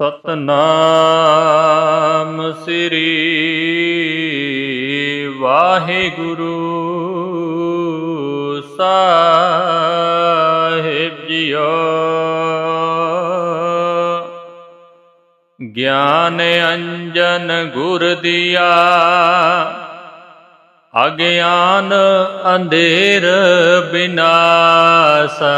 ਸਤਨਾਮ ਸ੍ਰੀ ਵਾਹਿਗੁਰੂ ਸਾਹਿਬ ਜੀਓ। ਗਿਆਨ ਅੰਜਨ ਗੁਰ ਦੀਆ ਅਗਿਆਨ ਅੰਧੇਰ ਬਿਨਾਸਾ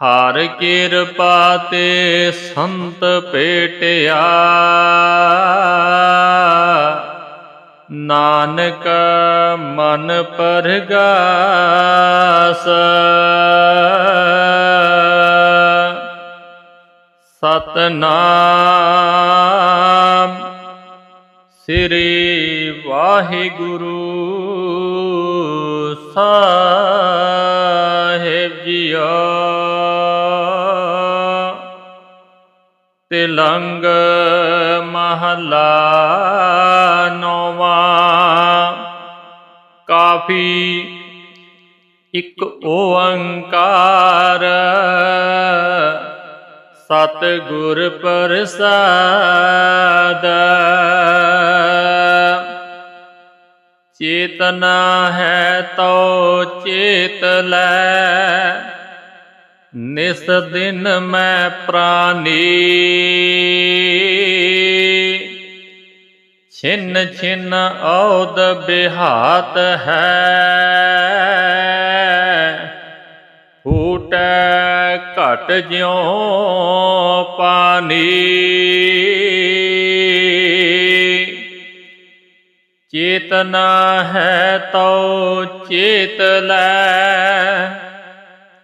ਹਰ ਕਿਰਪਾ ਤੇ ਸੰਤ ਭੇਟਿਆ ਨਾਨਕ ਮਨ ਪਰਗਾਸ। ਸਤਨਾਮ ਸ੍ਰੀ ਵਾਹਿਗੁਰੂ। ਸਾਹਿਬ ਲੰਗ ਮਹਲਾ ਨੌਵਾਂ। ਕਾਫੀ ਇੱਕ ਓੰਕਾਰ ਸਤ ਗੁਰ ਪ੍ਰਸਾਦ। ਚੇਤਨਾ ਹੈ ਤੋ ਚੇਤ ਲੈ ਨਿਸ ਦਿਨ ਮੈਂ ਪ੍ਰਾਨੀ। ਛਿਨ ਛਿਨ ਔਦ ਬਿਹਾਤ ਹੈ। ਫੂਟੈ ਘਟ ਜਿਉ ਪਾਨੀ। ਚੇਤਨਾ ਹੈ ਤਉ ਚੇਤ ਲੈ।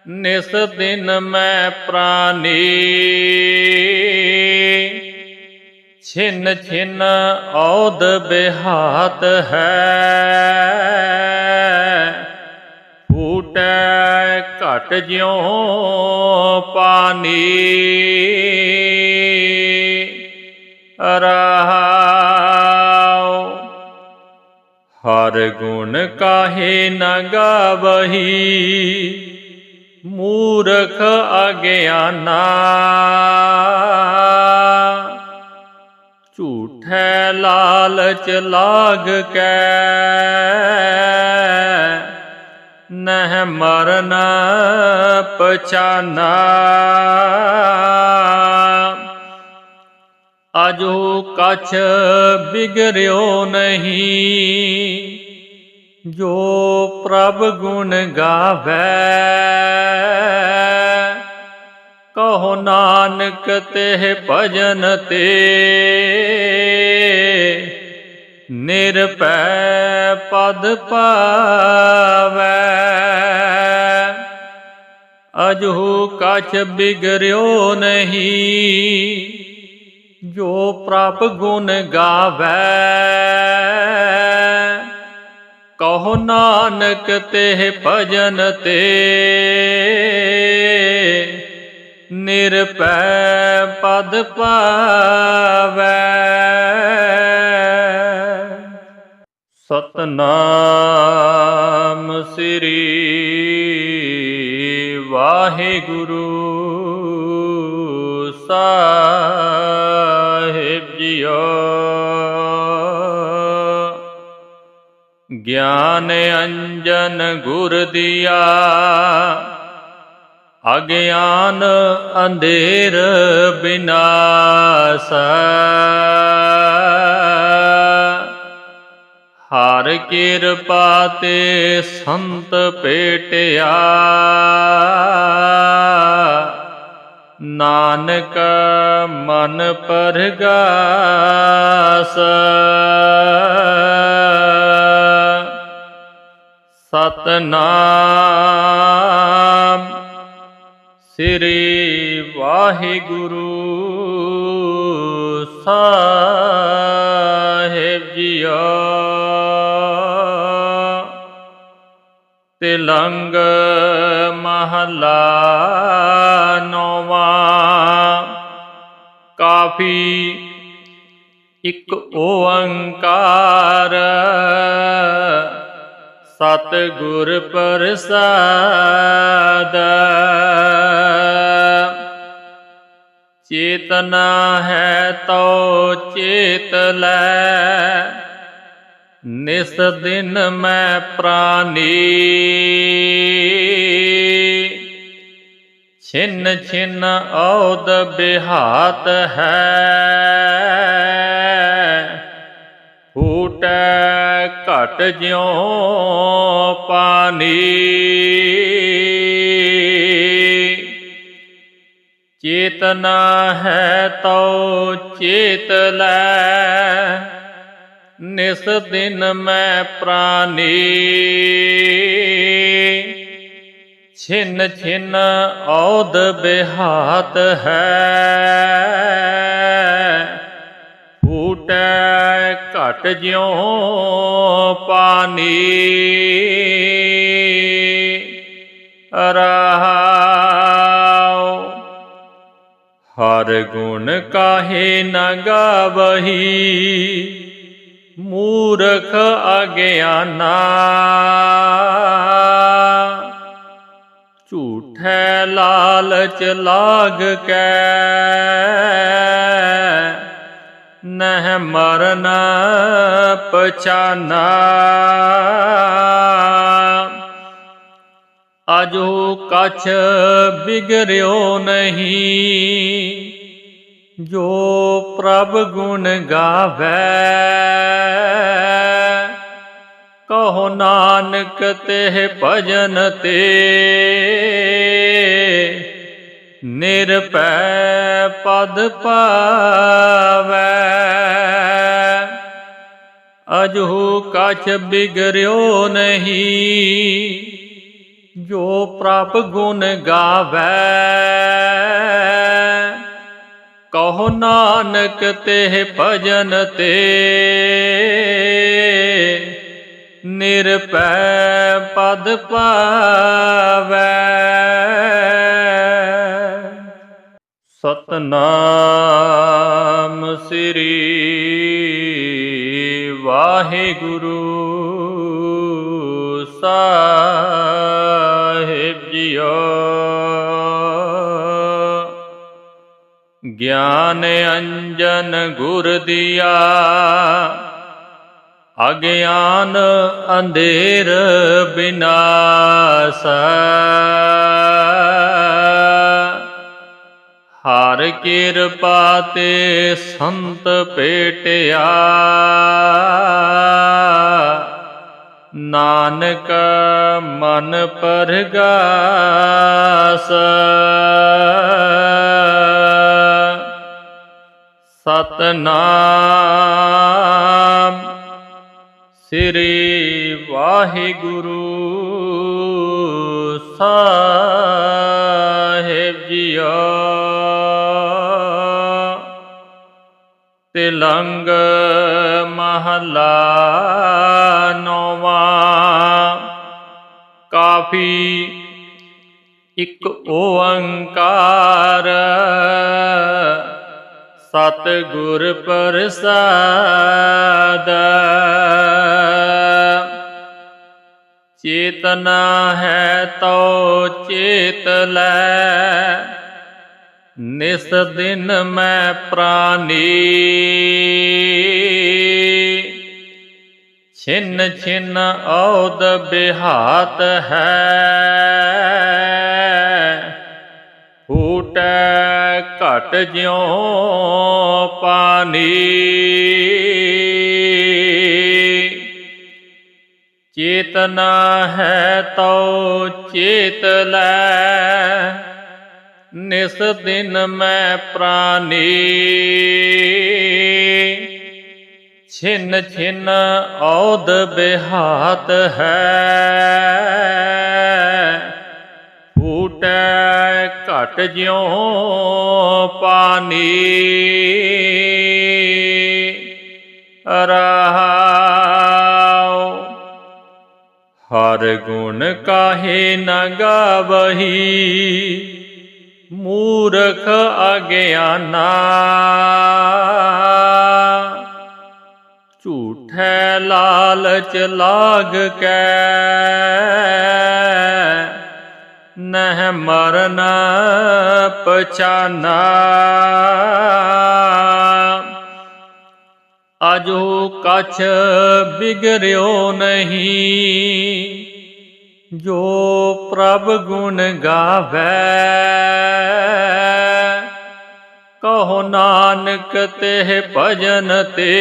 ਨਿਸ ਦਿਨ ਮੈਂ ਪ੍ਰਾਨੀ। ਛਿਨ ਛਿਨ ਔਦ ਬਿਹਾਤ ਹੈ। ਫੂਟੈ ਘਟ ਜਿਉ ਪਾਨੀ। ਰਹਾਉ ਹਰ ਗੁਣ ਕਾਹੇ ਨ ਗਾਵਹੀ। ਮੂਰਖ ਅਗਿਆਨਾ। ਝੂਠੈ ਲਾਲਚ ਲਾਗ ਕੈ ਨਹਿ ਮਰਨ ਪਛਾਨਾ। ਅਜੋ ਕਛ ਬਿਗਰਿਓ ਨਹੀਂ ਜੋ ਪ੍ਰਭ ਗੁਣ ਗਾਵੇ, ਕਹੋ ਨਾਨਕ ਤੇ ਭਜਨ ਤੇ। ਨਿਰਪੈ ਪਦ ਪਾਵੈ ਅਜੋ ਕਛ ਬਿਗਰਿਓ ਨਹੀਂ। ਜੋ ਪ੍ਰਭ ਗੁਣ ਗਾਵੇ ਕਹੋ ਨਾਨਕ ਤੇ ਭਜਨ ਤੇ। ਨਿਰਪੈ ਪਦ ਪਾਵੈ ਸਤਨਾਮ ਸ੍ਰੀ ਵਾਹਿਗੁਰੂ ਸਾਹਿਬ ਜੀਓ। ਗਿਆਨ ਅੰਜਨ ਗੁਰ ਦੀਆ। ਅਗਿਆਨ ਅੰਧੇਰ ਬਿਨਾਸਾ। ਹਰ ਕਿਰਪਾ ਤੇ ਸੰਤ ਭੇਟਿਆ ਨਾਨਕ ਮਨ ਪਰਗਾਸ। ਸਤਨਾਮ ਸ੍ਰੀ ਵਾਹਿਗੁਰੂ ਸਾਹਿਬ। ਲੰਗ ਮਹਲਾ ਨੌਵਾਂ ਕਾਫੀ ਇੱਕ ਓੰਕਾਰ ਸਤ ਗੁਰ ਪ੍ਰਸਾਦ ਚੇਤਨਾ ਹੈ ਤੋ ਚੇਤ ਲੈ ਨਿਸ ਦਿਨ ਮੈਂ ਪ੍ਰਾਨੀ। ਛਿਨ ਛਿਨ ਔਦ ਬਿਹਾਤ ਹੈ। ਫੂਟੈ ਘਟ ਜਿਉ ਪਾਨੀ। ਚੇਤਨਾ ਹੈ ਤਉ ਚੇਤ ਲੈ। ਨਿਸ ਦਿਨ ਮੈਂ ਪ੍ਰਾਨੀ। ਛਿਨ ਛਿਨ ਔਦ ਬਿਹਾਤ ਹੈ। ਫੂਟੈ ਘਟ ਜਿਉ ਪਾਨੀ। ਰਹਾਉ, ਹਰ ਗੁਣ ਕਾਹੇ ਨ ਗਾਵਹੀ। ਮੂਰਖ ਅਗਿਆਨਾ। ਝੂਠੈ ਲਾਲਚ ਲਾਗ ਕੈ ਨਹਿ ਮਰਨ ਪਛਾਨਾ। ਅਜੋ ਕਛ ਬਿਗੜਿਓ ਨਹੀਂ ਜੋ ਪ੍ਰਭ ਗੁਣ ਗਾਵੇ, ਕਹੋ ਨਾਨਕ ਤੇ ਭਜਨ ਤੇ। ਨਿਰਪੈ ਪਦ ਪਾਵੈ ਅਜੋ ਕਛ ਬਿਗੜਿਓ ਨਹੀਂ। ਜੋ ਪ੍ਰਭ ਗੁਣ ਗਾਵੇ ਕਹੋ ਨਾਨਕ ਤੇ ਭਜਨ ਤੇ। ਨਿਰਪੈ ਪਦ ਪਾਵੈ ਸਤਨਾਮ ਸ੍ਰੀ ਵਾਹਿਗੁਰੂ ਸਾਹਿਬ ਜੀਓ। ਗਿਆਨ ਅੰਜਨ ਗੁਰ ਦਿਆ। ਅਗਿਆਨ ਅੰਧੇਰ ਬਿਨਾਸ ਹਰ ਕਿਰਪਾ ਤੇ ਸੰਤ ਭੇਟਿਆ ਨਾਨਕ ਮਨ ਪਰਗਾਸ। ਸਤਨਾਮ ਸ੍ਰੀ ਵਾਹਿਗੁਰੂ ਸਾਹਿਬ ਜੀਓ। ਤਿਲੰਗ ਮਹਲਾ ਕਾਫੀ ਇੱਕ ਓੰਕਾਰ। ਸਤ ਗੁਰ ਪ੍ਰਸਾਦ। ਚੇਤਨਾ ਹੈ ਤੋ ਚੇਤ ਲੈ। ਨਿਸ ਦਿਨ ਮੈਂ ਪ੍ਰਾਨੀ। ਛਿਨ ਛਿਨ ਔਦ ਬਿਹਾਤ ਹੈ। ਫੂਟ ਘਟ ਜਿਉ ਪਾਣੀ। ਚੇਤਨਾ ਹੈ ਤਉ ਚੇਤ ਲੈ। ਨਿਸ ਦਿਨ ਮੈਂ ਪ੍ਰਾਨੀ ਛਿਨ ਛਿਨ ਔਦ ਬਿਹਾਤ ਹੈ। ਫੂਟੈ ਘਟ ਜਿਉ ਪਾਨੀ। ਰਹਾਉ ਹਰ ਗੁਣ ਕਾਹੇ ਨ ਗਾਵਹੀ। ਮੂਰਖ ਅਗਿਆਨਾ। ਝੂਠੈ ਲਾਲਚ ਲਾਗ ਕੈ। ਨਹਿ ਮਰਨ ਪਛਾਨਾ। ਅਜੋ ਕਛ ਬਿਗਰਿਓ ਨਹੀਂ, ਜੋ ਪ੍ਰਭ ਗੁਣ ਗਾਵੇ। ਕਹੋ ਨਾਨਕ ਤੇ ਭਜਨ ਤੇ।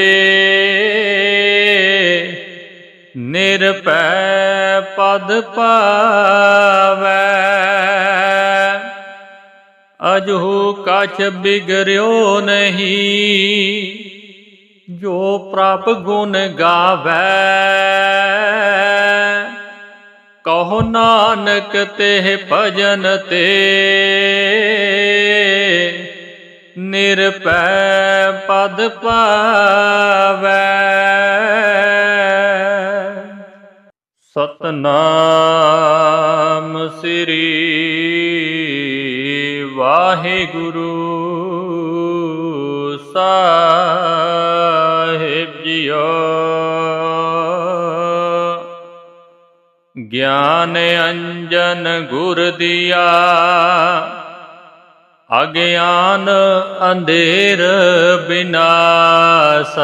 ਨਿਰਭੈ ਪਦ ਪਾਵੈ ਅਜੂ ਕਛ ਬਿਗਰਿਓ ਨਹੀਂ। ਜੋ ਪ੍ਰਭ ਗੁਣ ਗਾਵੈ। ਕਹੋ ਨਾਨਕ ਤੇ ਭਜਨ ਤੇ। ਨਿਰਭੈ ਪਦ ਪਾਵੈ ਸਤਨਾਮ ਸ੍ਰੀ ਵਾਹਿਗੁਰੂ ਸਾਹਿਬ ਜੀਓ। ਗਿਆਨ ਅੰਜਨ ਗੁਰ ਦਿਆ ਅਗਿਆਨ ਅੰਧੇਰ ਬਿਨਾਸ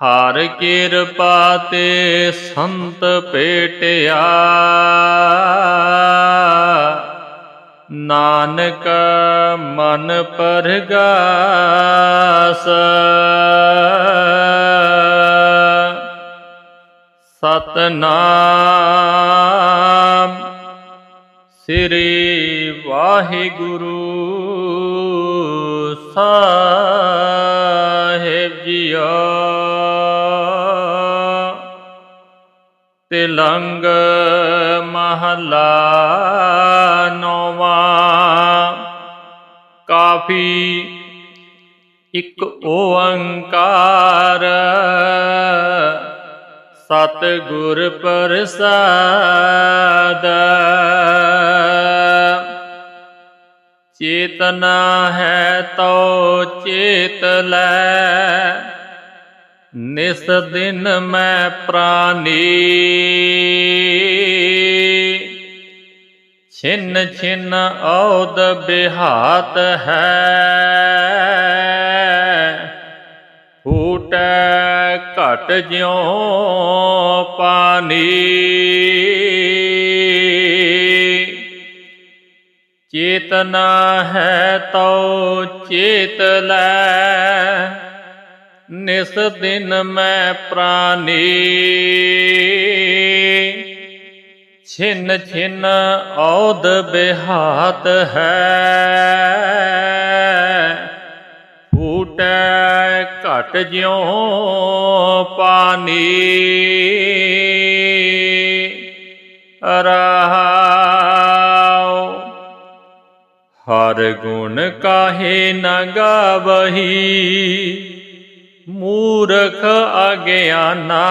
ਹਰ ਕਿਰਪਾ ਤੇ ਸੰਤ ਭੇਟਿਆ ਨਾਨਕ ਮਨ ਪਰਗਾਸ। ਸਤਨਾਮ ਸ੍ਰੀ ਵਾਹਿਗੁਰੂ ਸਾਹਿਬ ਜੀਓ। ਤਿਲੰਗ ਮਹਲਾ ਨੌਵਾਂ। ਕਾਫੀ ਇੱਕ ਓੰਕਾਰ ਸਤ ਗੁਰ ਪ੍ਰਸਾਦ। ਚੇਤਨਾ ਹੈ ਤੋ ਚੇਤ ਲੈ। ਨਿਸ ਦਿਨ ਮੈਂ ਪ੍ਰਾਨੀ। ਛਿਨ ਛਿਨ ਔਦ ਬਿਹਾਤ ਹੈ। ਫੂਟੈ ਘਟ ਜਿਉ ਪਾਨੀ। ਚੇਤਨਾ ਹੈ ਤਉ ਚੇਤ ਲੈ। ਨਿਸ ਦਿਨ ਮੈਂ ਪ੍ਰਾਨੀ। ਛਿਨ ਛਿਨ ਔਦ ਬਿਹਾਤ ਹੈ। ਘਟ ਜਿਉ ਪਾਨੀ ਰਹਾਉ ਹਰ ਗੁਣ ਕਾਹੇ ਨ ਗਾਵਹੀ ਮੂਰਖ ਅਗਿਆਨਾ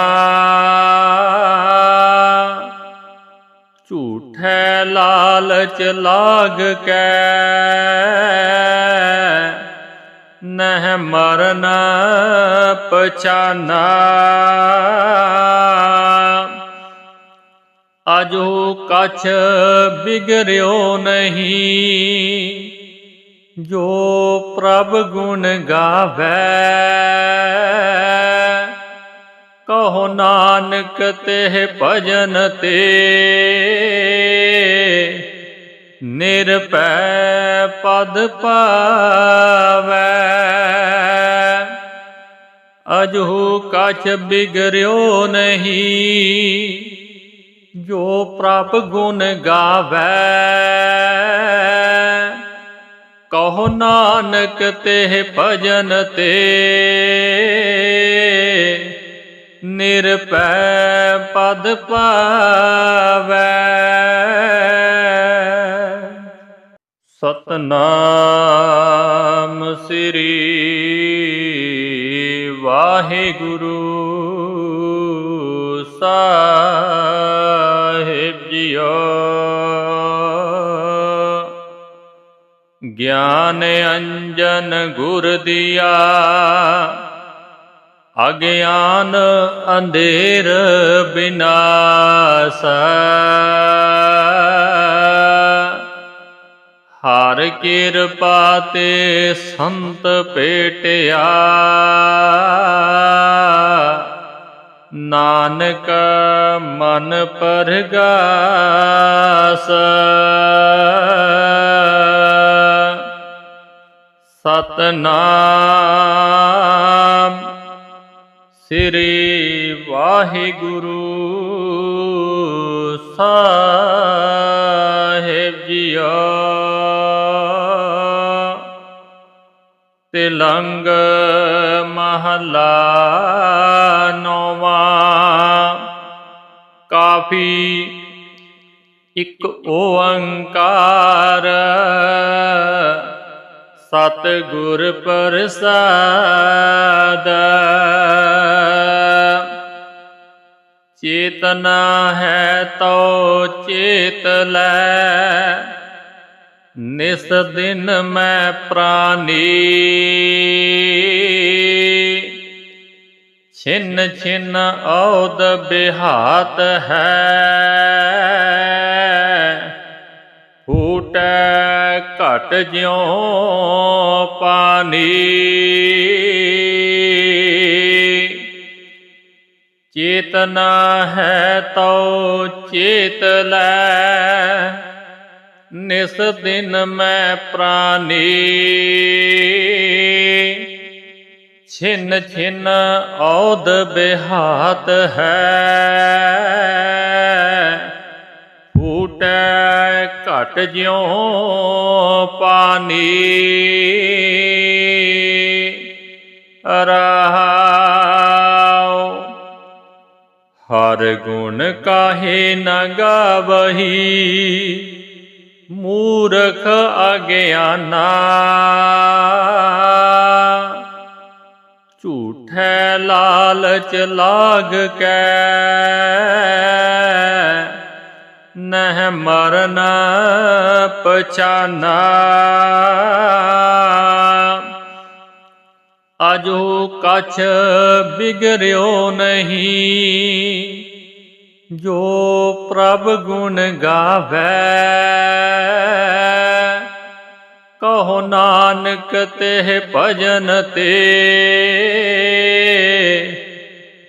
ਝੂਠੈ ਲਾਲਚ ਲਾਗ ਕੈ ਨਹਿ ਮਰਨ ਪਛਾਨਾ। ਅਜੋ ਕਛ ਬਿਗਰਿਓ ਨਹੀਂ, ਜੋ ਪ੍ਰਭ ਗੁਣ ਗਾਵੇ। ਕਹੋ ਨਾਨਕ ਤੇ ਭਜਨ ਤੇ ਨਿਰਪੈ ਪਦ ਪਾਵੈ ਅਜੂ ਕਛ ਬਿਗਰਿਓ ਨਹੀਂ, ਜੋ ਪ੍ਰਭ ਗੁਣ ਗਾਵੇ। ਕਹੋ ਨਾਨਕ ਤੇ ਭਜਨ ਤੇ ਨਿਰਪੈ ਪਦ ਪਾਵੈ ਸਤਨਾਮ ਸ੍ਰੀ ਵਾਹਿਗੁਰੂ ਸਾਹਿਬ ਜੀਓ। ਗਿਆਨ ਅੰਜਨ ਗੁਰ ਦਿਆ ਅਗਿਆਨ ਅੰਧੇਰ ਬਿਨਾਸ। ਹਰ ਕਿਰਪਾ ਤੇ ਸੰਤ ਭੇਟਿਆ ਨਾਨਕ ਮਨ ਪਰਗਾਸ। ਸਤਨਾਮ ਸ੍ਰੀ ਵਾਹਿਗੁਰੂ। ਸਾਹਿਬ ਲੰਗ ਮਹਲਾ ਨੌਵਾਂ ਕਾਫੀ ਇੱਕ ਓੰਕਾਰ ਸਤ ਗੁਰ ਪ੍ਰਸਾਦ ਚੇਤਨਾ ਹੈ ਤੋ ਚੇਤ ਲੈ ਨਿਸ ਦਿਨ ਮੈਂ ਪ੍ਰਾਨੀ। ਛਿਨ ਛਿਨ ਔਦ ਬਿਹਾਤ ਹੈ। ਫੂਟੈ ਘਟ ਜਿਉ ਪਾਨੀ। ਚੇਤਨਾ ਹੈ ਤਉ ਚੇਤ ਲੈ। ਨਿਸ ਦਿਨ ਮੈਂ ਪ੍ਰਾਨੀ। ਛਿਨ ਛਿਨ ਔਦ ਬਿਹਾਤ ਹੈ। ਫੂਟੈ ਘਟ ਜਿਉ ਪਾਨੀ। ਰਹਾਉ, ਹਰ ਗੁਣ ਕਾਹੇ ਨ ਗਾਵਹੀ। ਮੂਰਖ ਅਗਿਆਨਾ। ਝੂਠੈ ਲਾਲਚ ਲਾਗ ਕੈ ਨਹਿ ਮਰਨ ਪਛਾਨਾ। ਅਜੋ ਕਛ ਬਿਗੜਿਓ ਨਹੀਂ ਜੋ ਪ੍ਰਭ ਗੁਣ ਗਾਵੇ, ਕਹੋ ਨਾਨਕ ਤੇ ਭਜਨ ਤੇ।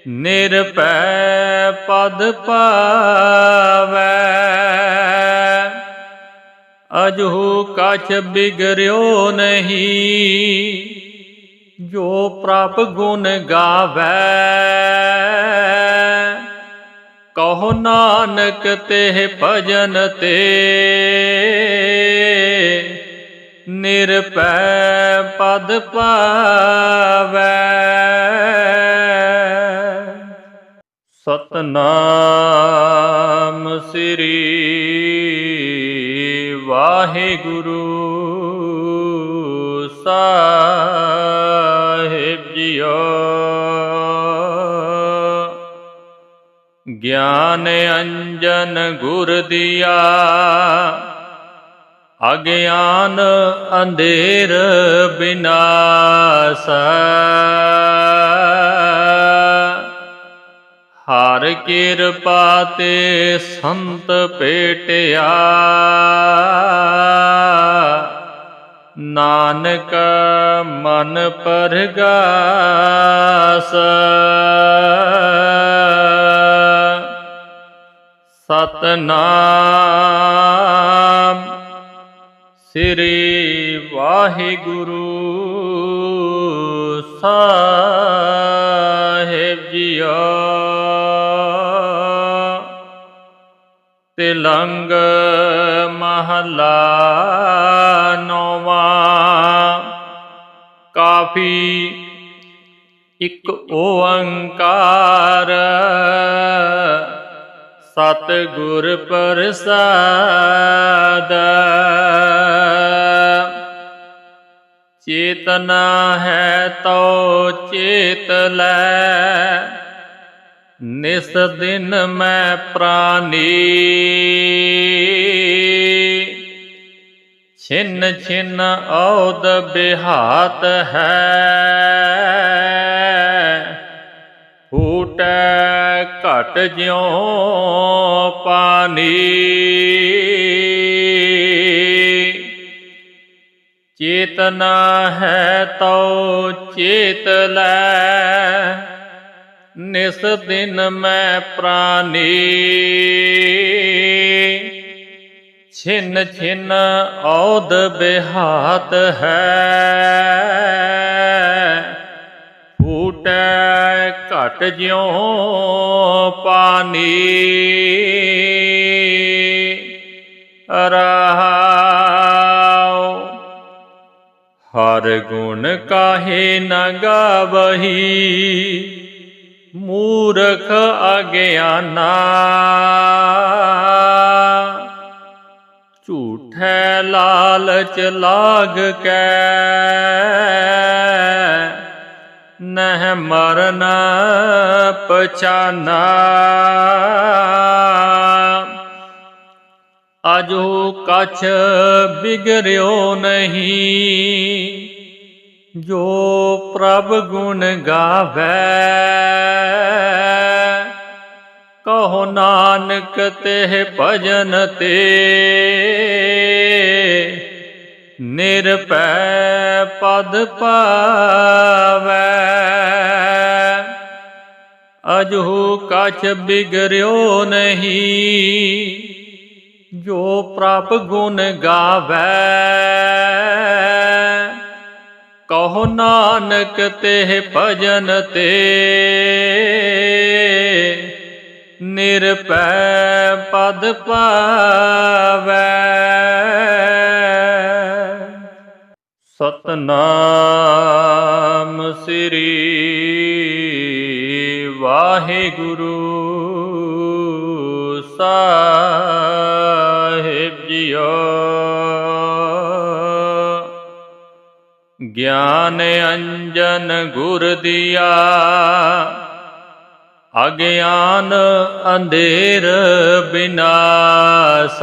ਨਿਰਪੈ ਪਦ ਪਾਵੈ ਅਜੋ ਕਛ ਬਿਗੜਿਓ ਨਹੀਂ। ਜੋ ਪ੍ਰਭ ਗੁਣ ਗਾਵੇ ਕਹੋ ਨਾਨਕ ਤੇ ਭਜਨ ਤੇ। ਨਿਰਪੈ ਪਦ ਪਾਵੈ ਸਤਨਾਮ ਸ੍ਰੀ ਵਾਹਿਗੁਰੂ ਸਾਹਿਬ ਜੀਓ। ਗਿਆਨ ਅੰਜਨ ਗੁਰ ਦਿਆ। ਅਗਿਆਨ ਅੰਧੇਰ ਬਿਨਾਸ। ਹਰ ਕਿਰਪਾ ਤੇ ਸੰਤ ਭੇਟਿਆ ਨਾਨਕ ਮਨ ਪਰਗਾਸ। ਸਤਨਾਮ ਸ੍ਰੀ ਵਾਹਿਗੁਰੂ ਸਾਹਿਬ ਜੀਓ। ਤਿਲੰਗ ਮਹਲਾ ਨੌਵਾਂ ਕਾਫੀ ਇੱਕ ਓੰਕਾਰ ਸਤ ਗੁਰ ਪ੍ਰਸਾਦ ਚੇਤਨਾ ਹੈ ਤੋ ਚੇਤ ਲੈ ਨਿਸ ਦਿਨ ਮੈਂ ਪ੍ਰਾਨੀ। ਛਿਨ ਛਿਨ ਔਦ ਬਿਹਾਤ ਹੈ। ਫੂਟੈ ਘਟ ਜਿਉ ਪਾਨੀ। ਚੇਤਨਾ ਹੈ ਤਉ ਚੇਤ ਲੈ। ਨਿਸ ਦਿਨ ਮੈਂ ਪ੍ਰਾਨੀ। ਛਿਨ ਛਿਨ ਔਦ ਬਿਹਾਤ ਹੈ। ਫੂਟੈ ਘਟ ਜਿਉ ਪਾਨੀ। ਰਹਾਉ, ਹਰ ਗੁਣ ਕਾਹੇ ਨ ਗਾਵਹੀ। ਮੂਰਖ ਅਗਿਆਨਾ। ਝੂਠੈ ਲਾਲਚ ਲਾਗ ਕੈ ਨਹਿ ਮਰਨ ਪਛਾਨਾ। ਅਜੋ ਕਛ ਬਿਗੜਿਓ ਨਹੀਂ ਜੋ ਪ੍ਰਭ ਗੁਣ ਗਾਵੇ, ਕਹੋ ਨਾਨਕ ਤੇ ਭਜਨ ਤੇ। ਨਿਰਪੈ ਪਦ ਪਾਵੈ ਅਜੋ ਕਛ ਬਿਗੜਿਓ ਨਹੀਂ। ਜੋ ਪ੍ਰਭ ਗੁਣ ਗਾਵੇ ਕਹੋ ਨਾਨਕ ਤੇ ਭਜਨ ਤੇ। ਨਿਰਭੈ ਪਦ ਪਾਵੈ ਸਤਨਾਮ ਸ੍ਰੀ ਵਾਹਿਗੁਰੂ ਸਾਹਿਬ ਜੀਓ। ਗਿਆਨ ਅੰਜਨ ਗੁਰ ਦਿਆ। ਅਗਿਆਨ ਅੰਧੇਰ ਬਿਨਾਸ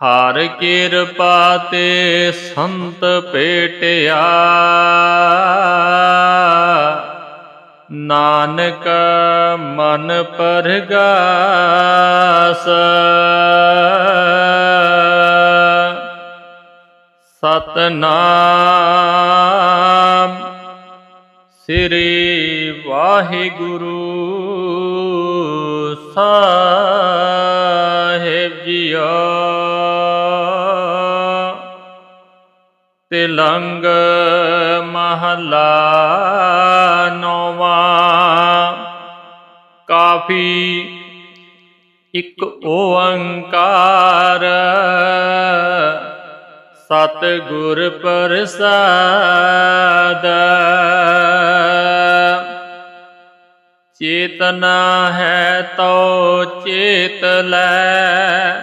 ਹਰ ਕਿਰਪਾ ਤੇ ਸੰਤ ਭੇਟਿਆ ਨਾਨਕ ਮਨ ਪਰਗਾਸ। ਸਤਨਾਮ। ਸ੍ਰੀ ਵਾਹਿਗੁਰੂ ਸਾਹਿਬ ਜੀਓ। ਤਿਲੰਗ ਮਹਲਾ ਨੌਵਾਂ। ਕਾਫੀ ਇੱਕ ਓੰਕਾਰ ਸਤ ਗੁਰ ਪ੍ਰਸਾਦ। ਚੇਤਨਾ ਹੈ ਤੋ ਚੇਤ ਲੈ।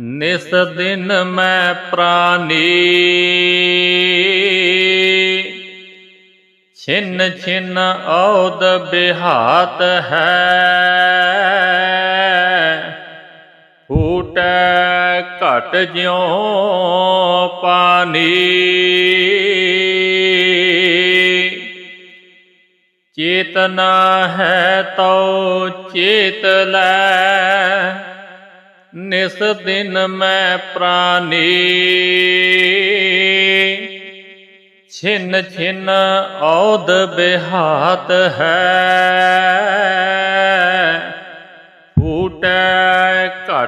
ਨਿਸ ਦਿਨ ਮੈਂ ਪ੍ਰਾਨੀ। ਛਿਨ ਛਿਨ ਔਦ ਬਿਹਾਤ ਹੈ। ਫੂਟੈ ਘਟ ਜਿਉ ਪਾਨੀ। ਚੇਤਨਾ ਹੈ ਤਉ ਚੇਤ ਲੈ। ਨਿਸ ਦਿਨ ਮੈਂ ਪ੍ਰਾਨੀ। ਛਿਨ ਛਿਨ ਔਦ ਬਿਹਾਤ ਹੈ। ਫੂਟੈ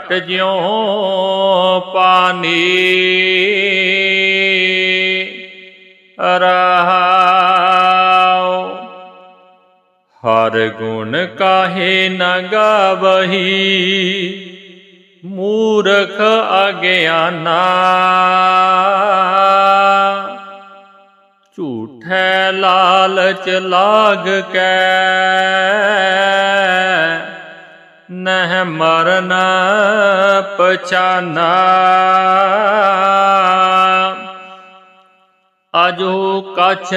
ਘਟ ਜਿਉ ਪਾਨੀ ਰਹਾਉ ਹਰ ਗੁਣ ਕਾਹੇ ਨ ਗਾਵਹੀ ਮੂਰਖ ਅਗਿਆਨਾ ਝੂਠੈ ਲਾਲਚ ਲਾਗ ਕੈ ਨਹਿ ਮਰਨ ਪਛਾਨਾ। ਅਜੋ ਕਛ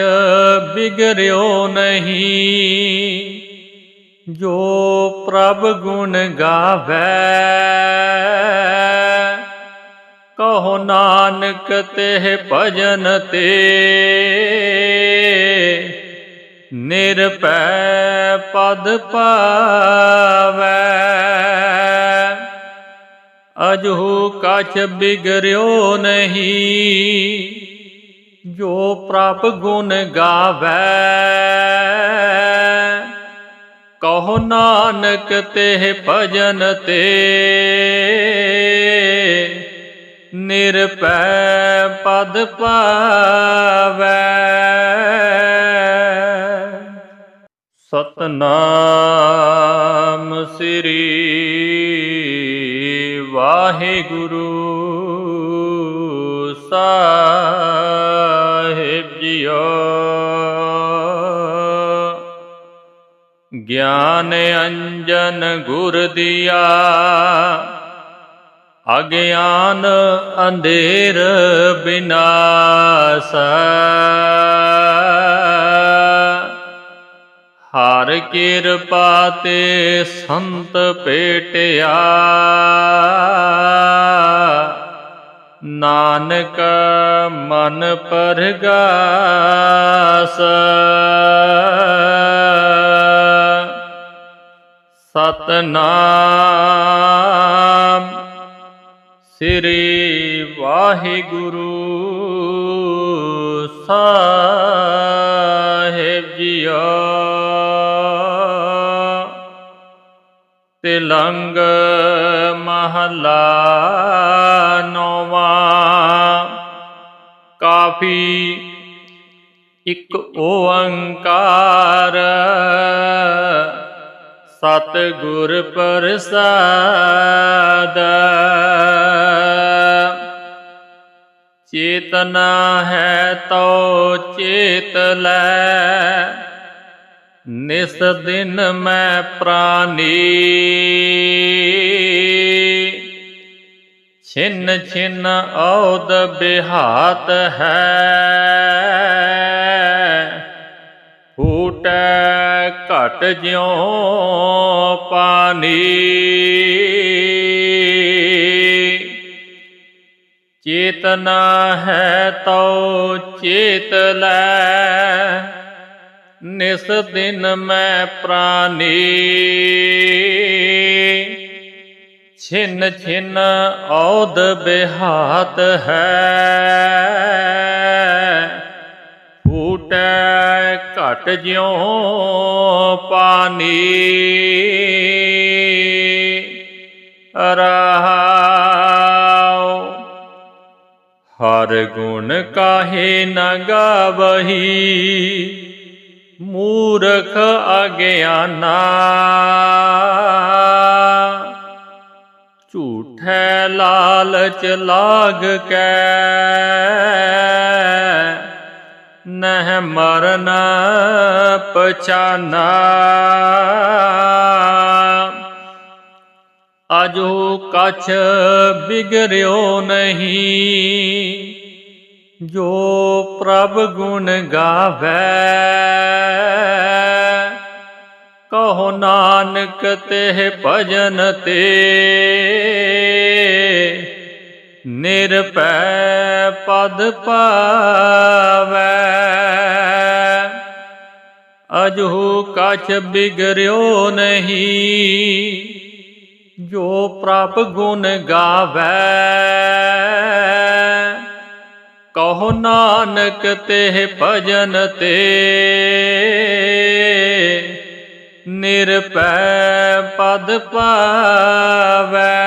ਬਿਗੜਿਓ ਨਹੀਂ, ਜੋ ਪ੍ਰਭ ਗੁਣ ਗਾਵੇ। ਕਹੋ ਨਾਨਕ ਤੇ ਭਜਨ ਤੇ ਨਿਰਭੈ ਪਦ ਪਾਵੈ ਅਜਹੂ ਕਛ ਬਿਗਰਿਓ ਨਹੀਂ, ਜੋ ਪ੍ਰਭ ਗੁਣ ਗਾਵੈ। ਕਹੋ ਨਾਨਕ ਤੇ ਭਜਨ ਤੇ, ਨਿਰਭੈ ਪਦ ਪਾਵੈ ਸਤਨਾਮ ਸ੍ਰੀ ਵਾਹਿਗੁਰੂ ਸਾਹਿਬ ਜੀਓ। ਗਿਆਨ ਅੰਜਨ ਗੁਰ ਦਿਆ ਅਗਿਆਨ ਅੰਧੇਰ ਬਿਨਾਸ। ਹਰ ਕਿਰਪਾ ਤੇ ਸੰਤ ਭੇਟਿਆ ਨਾਨਕ ਮਨ ਪਰਗਾਸ। ਸਤਨਾਮ ਸ੍ਰੀ ਵਾਹਿਗੁਰੂ ਸਾਹਿਬ ਜੀਓ। ਲੰਗ ਮਹਲਾ ਨੌਵਾਂ ਕਾਫੀ ਇੱਕ ਓੰਕਾਰ ਸਤ ਗੁਰ ਪ੍ਰਸਾਦ ਚੇਤਨਾ ਹੈ ਤੋ ਚੇਤ ਲੈ ਨਿਸ ਦਿਨ ਮੈਂ ਪ੍ਰਾਨੀ। ਛਿਨ ਛਿਨ ਔਦ ਬਿਹਾਤ ਹੈ। ਫੂਟੈ ਘਟ ਜਿਉ ਪਾਨੀ। ਚੇਤਨਾ ਹੈ ਤਉ ਚੇਤ ਲੈ। ਨਿਸ ਦਿਨ ਮੈਂ ਪ੍ਰਾਨੀ। ਛਿਨ ਛਿਨ ਔਦ ਬਿਹਾਤ ਹੈ। ਫੂਟੈ ਘਟ ਜਿਉ ਪਾਨੀ। ਰਹਾਉ, ਹਰ ਗੁਣ ਕਾਹੇ ਨ ਗਾਵਹੀ। ਮੂਰਖ ਅਗਿਆਨਾ। ਝੂਠੈ ਲਾਲਚ ਲਾਗ ਕੈ ਨਹਿ ਮਰਨ ਪਛਾਨਾ। ਅਜੋ ਕਛ ਬਿਗਰਿਓ ਨਹੀਂ ਜੋ ਪ੍ਰਭ ਗੁਣ ਗਾਵੈ, ਕਹੋ ਨਾਨਕ ਤੇ ਭਜਨ ਤੇ। ਨਿਰਪੈ ਪਦ ਪਾਵੈ ਅਜਹੂ ਕਛ ਬਿਗਰਿਓ ਨਹੀਂ। ਜੋ ਪ੍ਰਭ ਗੁਣ ਗਾਵੈ ਕਹੋ ਨਾਨਕ ਤੇ ਭਜਨ ਤੇ। ਨਿਰਪੈ ਪਦ ਪਾਵੈ।